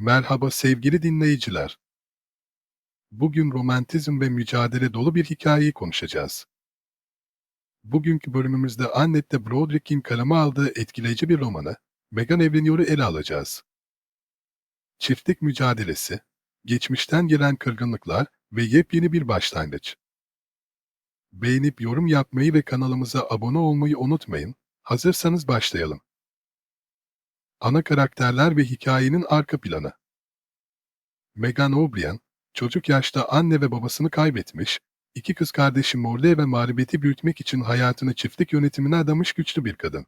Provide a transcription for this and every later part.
Merhaba sevgili dinleyiciler. Bugün romantizm ve mücadele dolu bir hikayeyi konuşacağız. Bugünkü bölümümüzde Annette Broderick'in kaleme aldığı etkileyici bir romanı, Megan Evleniyor'u ele alacağız. Çiftlik mücadelesi, geçmişten gelen kırgınlıklar ve yepyeni bir başlangıç. Beğenip yorum yapmayı ve kanalımıza abone olmayı unutmayın. Hazırsanız başlayalım. Ana karakterler ve hikayenin arka planı. Megan O'Brien, çocuk yaşta anne ve babasını kaybetmiş, iki kız kardeşi Morley ve Maribet'i büyütmek için hayatını çiftlik yönetimine adamış güçlü bir kadın.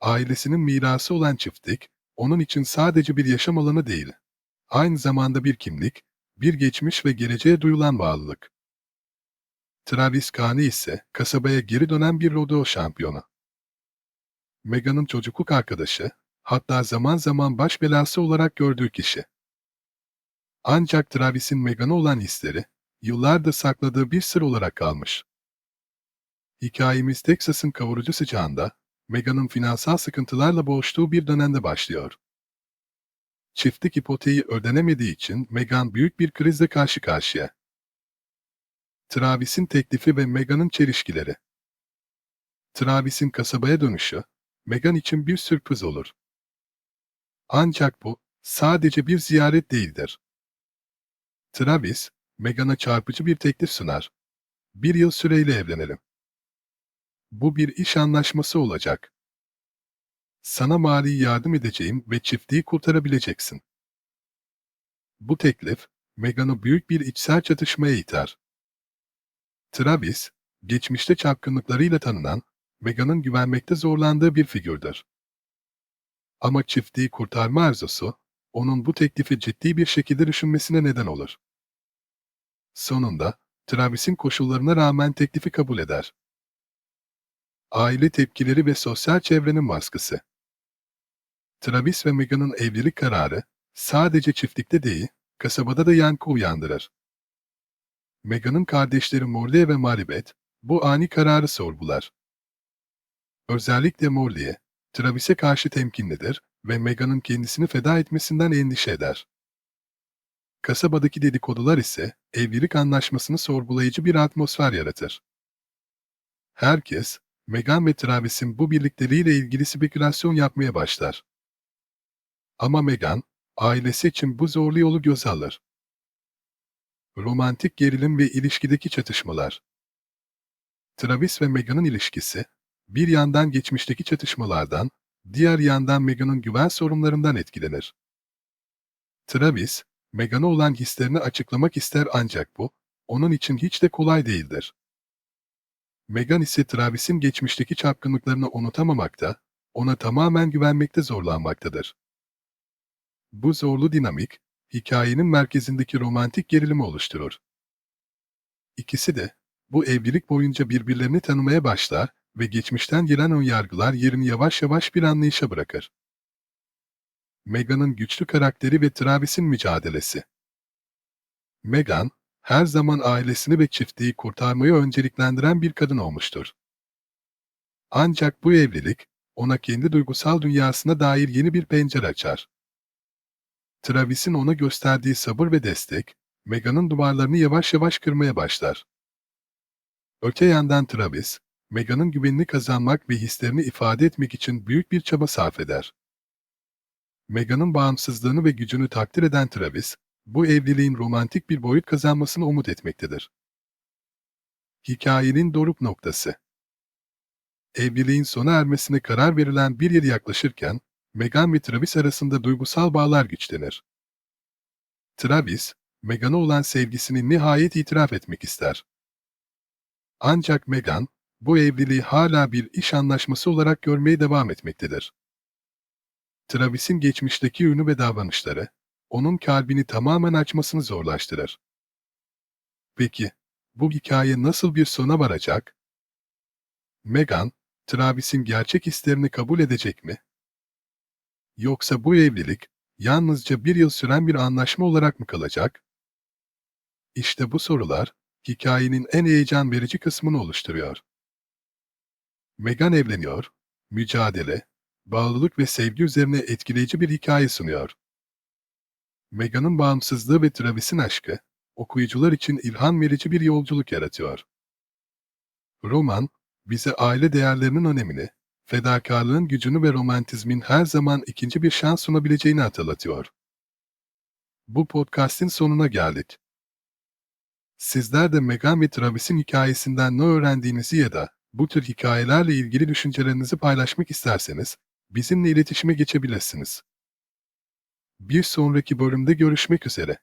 Ailesinin mirası olan çiftlik, onun için sadece bir yaşam alanı değil, aynı zamanda bir kimlik, bir geçmiş ve geleceğe duyulan bağlılık. Travis Kani ise kasabaya geri dönen bir rodeo şampiyonu. Megan'ın çocukluk arkadaşı, hatta zaman zaman baş belası olarak gördüğü kişi. Ancak Travis'in Megan'a olan hisleri, yıllardır sakladığı bir sır olarak kalmış. Hikayemiz Texas'ın kavurucu sıcağında, Megan'ın finansal sıkıntılarla boğuştuğu bir dönemde başlıyor. Çiftlik ipoteği ödenemediği için Megan büyük bir krizle karşı karşıya. Travis'in teklifi ve Megan'ın çelişkileri. Travis'in kasabaya dönüşü, Megan için bir sürpriz olur. Ancak bu, sadece bir ziyaret değildir. Travis, Megan'a çarpıcı bir teklif sunar. Bir yıl süreyle evlenelim. Bu bir iş anlaşması olacak. Sana mali yardım edeceğim ve çiftliği kurtarabileceksin. Bu teklif, Megan'ı büyük bir içsel çatışmaya iter. Travis, geçmişte çapkınlıklarıyla tanınan, Megan'ın güvenmekte zorlandığı bir figürdür. Ama çiftliği kurtarma arzusu, onun bu teklifi ciddi bir şekilde düşünmesine neden olur. Sonunda, Travis'in koşullarına rağmen teklifi kabul eder. Aile tepkileri ve sosyal çevrenin baskısı. Travis ve Megan'ın evlilik kararı, sadece çiftlikte değil, kasabada da yankı uyandırır. Megan'ın kardeşleri Morley ve Maribeth, bu ani kararı sorgular. Özellikle Morley'e, Travis'e karşı temkinlidir ve Megan'ın kendisini feda etmesinden endişe eder. Kasabadaki dedikodular ise evlilik anlaşmasını sorgulayıcı bir atmosfer yaratır. Herkes, Megan ve Travis'in bu birlikteliğiyle ilgili spekülasyon yapmaya başlar. Ama Megan, ailesi için bu zorlu yolu göze alır. Romantik gerilim ve ilişkideki çatışmalar. Travis ve Megan'ın ilişkisi, bir yandan geçmişteki çatışmalardan, diğer yandan Megan'ın güven sorunlarından etkilenir. Travis, Megan'a olan hislerini açıklamak ister ancak bu, onun için hiç de kolay değildir. Megan ise Travis'in geçmişteki çapkınlıklarını unutamamakta, ona tamamen güvenmekte zorlanmaktadır. Bu zorlu dinamik, hikayenin merkezindeki romantik gerilimi oluşturur. İkisi de, bu evlilik boyunca birbirlerini tanımaya başlar ve geçmişten gelen ön yargılar yerini yavaş yavaş bir anlayışa bırakır. Megan'ın güçlü karakteri ve Travis'in mücadelesi. Megan, her zaman ailesini ve çiftliği kurtarmayı önceliklendiren bir kadın olmuştur. Ancak bu evlilik, ona kendi duygusal dünyasına dair yeni bir pencere açar. Travis'in ona gösterdiği sabır ve destek, Megan'ın duvarlarını yavaş yavaş kırmaya başlar. Öte yandan Travis, Megan'ın güvenini kazanmak ve hislerini ifade etmek için büyük bir çaba sarf eder. Megan'ın bağımsızlığını ve gücünü takdir eden Travis, bu evliliğin romantik bir boyut kazanmasını umut etmektedir. Hikayenin doruk noktası Evliliğin sona ermesine karar verilen bir yıl yaklaşırken, Megan ve Travis arasında duygusal bağlar güçlenir. Travis, Megan'a olan sevgisini nihayet itiraf etmek ister. Ancak Megan, bu evliliği hala bir iş anlaşması olarak görmeye devam etmektedir. Travis'in geçmişteki ünü ve davranışları, onun kalbini tamamen açmasını zorlaştırır. Peki, bu hikaye nasıl bir sona varacak? Megan, Travis'in gerçek hislerini kabul edecek mi? Yoksa bu evlilik, yalnızca bir yıl süren bir anlaşma olarak mı kalacak? İşte bu sorular, hikayenin en heyecan verici kısmını oluşturuyor. Megan evleniyor, mücadele, bağlılık ve sevgi üzerine etkileyici bir hikaye sunuyor. Meghan'ın bağımsızlığı ve Travis'in aşkı, okuyucular için ilham verici bir yolculuk yaratıyor. Roman, bize aile değerlerinin önemini, fedakarlığın gücünü ve romantizmin her zaman ikinci bir şans sunabileceğini hatırlatıyor. Bu podcast'in sonuna geldik. Sizler de Meghan ve Travis'in hikayesinden ne öğrendiğinizi ya da bu tür hikayelerle ilgili düşüncelerinizi paylaşmak isterseniz bizimle iletişime geçebilirsiniz. Bir sonraki bölümde görüşmek üzere.